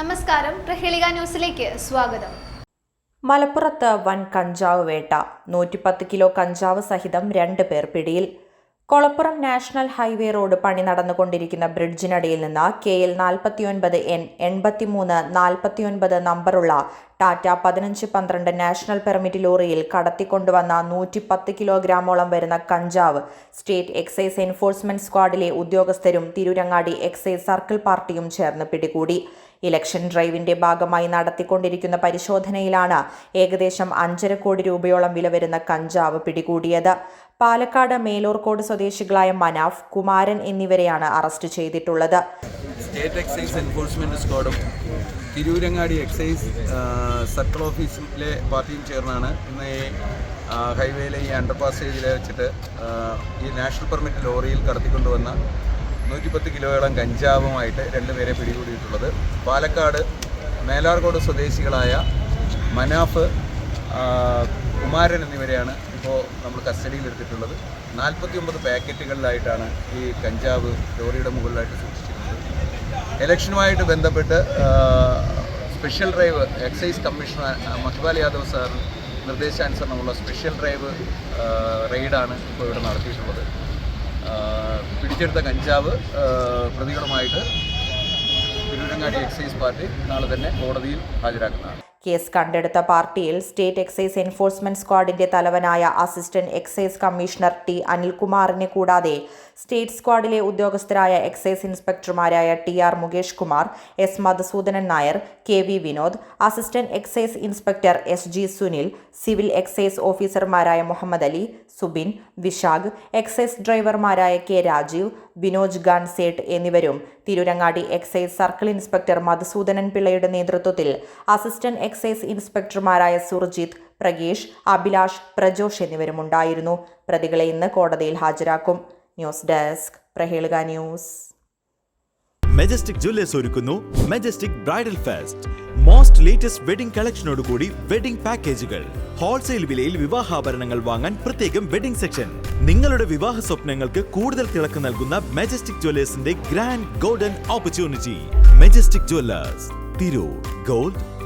നമസ്കാരം. പ്രഹേളിക ന്യൂസിലേക്ക് സ്വാഗതം. മലപ്പുറത്ത് വൻ കഞ്ചാവ് വേട്ട. നൂറ്റിപ്പത്ത് കിലോ കഞ്ചാവ് സഹിതം രണ്ട് പേർ പിടിയിൽ. കൊളപ്പുറം നാഷണൽ ഹൈവേ റോഡ് പണി നടന്നുകൊണ്ടിരിക്കുന്ന ബ്രിഡ്ജിനടിയിൽ നിന്ന് കെ എൽ നാൽപ്പത്തിയൊൻപത് എൻ എൺപത്തിമൂന്ന് നാൽപ്പത്തിയൊൻപത് നമ്പറുള്ള ടാറ്റ പതിനഞ്ച് പന്ത്രണ്ട് നാഷണൽ പെർമിറ്റ് ലോറിയിൽ കടത്തിക്കൊണ്ടുവന്ന നൂറ്റി പത്ത് കിലോഗ്രാമോളം വരുന്ന കഞ്ചാവ് സ്റ്റേറ്റ് എക്സൈസ് എൻഫോഴ്സ്മെന്റ് സ്ക്വാഡിലെ ഉദ്യോഗസ്ഥരും തിരൂരങ്ങാടി എക്സൈസ് സർക്കിൾ പാർട്ടിയും ചേർന്ന് പിടികൂടി. ഇലക്ഷൻ ഡ്രൈവിന്റെ ഭാഗമായി നടത്തിക്കൊണ്ടിരിക്കുന്ന പരിശോധനയിലാണ് ഏകദേശം അഞ്ചര കോടി രൂപയോളം വില വരുന്ന കഞ്ചാവ് പിടികൂടിയത്. പാലക്കാട് മേലൂർക്കോട് സ്വദേശികളായ മനാഫ് കുമാരൻ എന്നിവരെയാണ് അറസ്റ്റ് ചെയ്തിട്ടുള്ളത്. സ്റ്റേറ്റ് എക്സൈസ് എൻഫോഴ്സ്മെന്റ് സ്ക്വാഡും തിരൂരങ്ങാടി എക്സൈസ് സർക്കിൾ ഓഫീസിലെ പാർട്ടിയും ചേർന്നാണ് ഇന്ന് ഈ ഹൈവേയിലെ ഈ അണ്ടർപാസേജിൽ വെച്ചിട്ട് ഈ നാഷണൽ പെർമിറ്റ് ലോറിയിൽ കടത്തിക്കൊണ്ടുവന്ന നൂറ്റിപ്പത്ത് കിലോയോളം കഞ്ചാവുമായിട്ട് രണ്ടുപേരെ പിടികൂടിയിട്ടുള്ളത്. പാലക്കാട് മേലാർകോട് സ്വദേശികളായ മനാഫ് കുമാരൻ എന്നിവരെയാണ് ഇപ്പോൾ നമ്മൾ കസ്റ്റഡിയിൽ എടുത്തിട്ടുള്ളത്. നാൽപ്പത്തി ഒമ്പത് പാക്കറ്റുകളിലായിട്ടാണ് ഈ കഞ്ചാവ് ലോറിയുടെ മുകളിലായിട്ട് സൂക്ഷിച്ചിരുന്നത് ഇലക്ഷനുമായിട്ട് ബന്ധപ്പെട്ട് special drive excise commissioner Mahipal Yadav sir നിർദ്ദേശാനുസരണമുള്ള special drive റെയ്ഡാണ് ഇപ്പോൾ ഇവിടെ നടത്തിയിട്ടുള്ളത്. പിടിച്ചെടുത്ത കഞ്ചാവ് പ്രതികളുമായിട്ട് തിരൂരങ്ങാടി എക്സൈസ് പാർട്ടി നാളെ തന്നെ കോടതിയിൽ ഹാജരാക്കുന്നതാണ്. കേസ് കണ്ടെടുത്ത പാർട്ടിയിൽ സ്റ്റേറ്റ് എക്സൈസ് എൻഫോഴ്സ്മെന്റ് സ്ക്വാഡിന്റെ തലവനായ അസിസ്റ്റന്റ് എക്സൈസ് കമ്മീഷണർ ടി അനിൽകുമാറിനെ കൂടാതെ സ്റ്റേറ്റ് സ്ക്വാഡിലെ ഉദ്യോഗസ്ഥരായ excise ഇൻസ്പെക്ടർമാരായ T R Mukesh Kumar S Madhusoodanan Nair K V Vinod assistant excise inspector S G Sunil civil excise ഓഫീസർമാരായ മുഹമ്മദ് അലി സുബിൻ വിശാഖ് എക്സൈസ് ഡ്രൈവർമാരായ കെ രാജീവ് വിനോജ് ഗാൻസേട്ട് എന്നിവരും Tirurangadi excise circle inspector Madhusoodanan പിള്ളയുടെ നേതൃത്വത്തിൽ assistant excise ഇൻസ്പെക്ടർമാരായ സുർജിത്ത് പ്രഗേഷ് അഭിലാഷ് പ്രജോഷ് എന്നിവരും ഉണ്ടായിരുന്നു പ്രതികളെ ഇന്ന് കോടതിയിൽ ഹാജരാക്കും. News desk Prahelika news. Majestic jewellers ഒരുക്കുന്നു. Majestic bridal fest most latest wedding കളക്ഷനോടുകൂടി wedding പാക്കേജുകൾ ഹോൾസെയിൽ വിലയിൽ വിവാഹാഭരണങ്ങൾ വാങ്ങാൻ പ്രത്യേകം വെഡിംഗ് സെക്ഷൻ നിങ്ങളുടെ വിവാഹ സ്വപ്നങ്ങൾക്ക് കൂടുതൽ തിളക്ക് നൽകുന്ന Majestic ജ്വല്ലേഴ്സിന്റെ grand golden opportunity Majestic jewellers Tirur. Gold